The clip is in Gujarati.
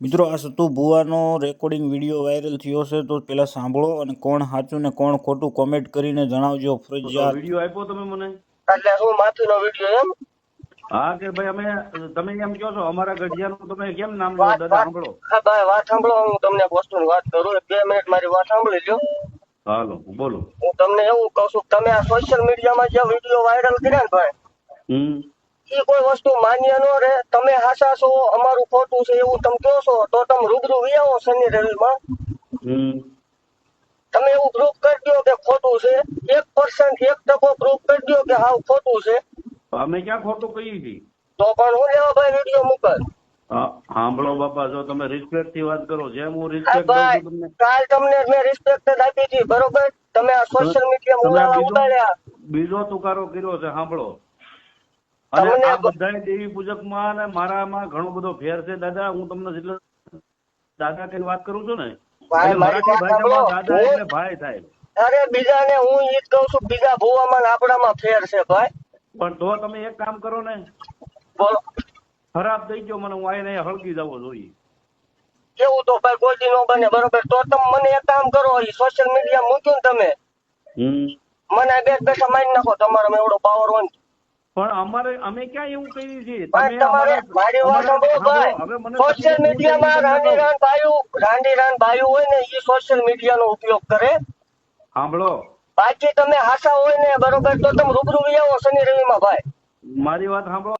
મિત્રો આ સતુ ભુવાનો રેકોર્ડિંગ વીડિયો વાયરલ થયો છે તો પેલા સાંભળો અને કોણ સાચું ને કોણ ખોટું કોમેન્ટ કરીને જણાવજો ફરજિયાત. વીડિયો આપ્યો તમે મને? એટલે હું માથું વીડિયો એમ? હા કે ભાઈ અમે તમે એમ કહો છો અમારા ગઢિયાનું તમે કેમ નામ લો દાદા સાંભળો. હા ભાઈ વાત સાંભળો હું તમને વસ્તુની વાત કરું બે મિનિટ મારી વાત સાંભળી લ્યો. હાલો બોલો. હું તમને એવું કહું છું કે તમે આ સોશિયલ મીડિયામાં જે વીડિયો વાયરલ કર્યા ને ભાઈ હમ. એ કોઈ વસ્તુ માન્ય ન રહે. તમે હાસા છો અમારું ખોટું છે એવું તમે કહો છો તો તમે રૂબરૂ વિયાવો શનિ રવિમાં. તમે એવું પ્રૂફ કરી દો કે ખોટું છે. એક પર્સન્ટ એક ટકો પ્રૂફ કરી દો કે હાવ ખોટું છે. અમે ક્યાં ખોટું કહ્યું છે તો પણ હું લેવા ભાઈ વીડિયો મોકલ સાંભળો બાપા જો તમે રિસ્પેક્ટથી વાત કરો જેમ હું રિસ્પેક્ટ દઉં તમને. કાલ તમને મેં રિસ્પેક્ટ જ આપી હતી બરોબર? તમે આ સોશિયલ મીડિયા ઉડાડ્યા. બીજો તુકારો કર્યો છે સાંભળો. અને આ બધા દેવી પૂજકમાં અને મારામાં ઘણો બધો ફેર છે. દાદા હું તમને જેટલો દાદા કઈ વાત કરું છું ને ભાઈ, એટલે મારી મરાઠી ભાષામાં દાદા એટલે ભાઈ થાય. અરે બીજાને હું ઈ જ કહું છું બીજા ભુવામાં ને આપણામાં ફેર છે ભાઈ. પણ તો તમે એક કામ કરો ને બોલો. ખરાબ થઈ ગયો મને હું આઈને હળગી જવો જોઈએ કેવું તો ભાઈ કોઈ દી નો બને બરોબર? તો તમે મને એક કામ કરો ઈ સોશિયલ મીડિયા મૂક્યું ને તમે. મને બેઠ બેઠા મારી નાખો તમારો એવડો પાવર હોય. પણ અમારે અમે ક્યાં એવું કરી છે? તમે મારી વાત સાંભળો સોશિયલ મીડિયામાં રાંડીરાન ભાઈઓ રાંડી રાન ભાઈઓ હોય ને એ સોશિયલ મીડિયાનો ઉપયોગ કરે. સાંભળો. બાકી તમે હાસા હોય ને બરોબર તો તમે રૂબરૂ આવો શનિ રવિમાં ભાઈ. મારી વાત સાંભળો.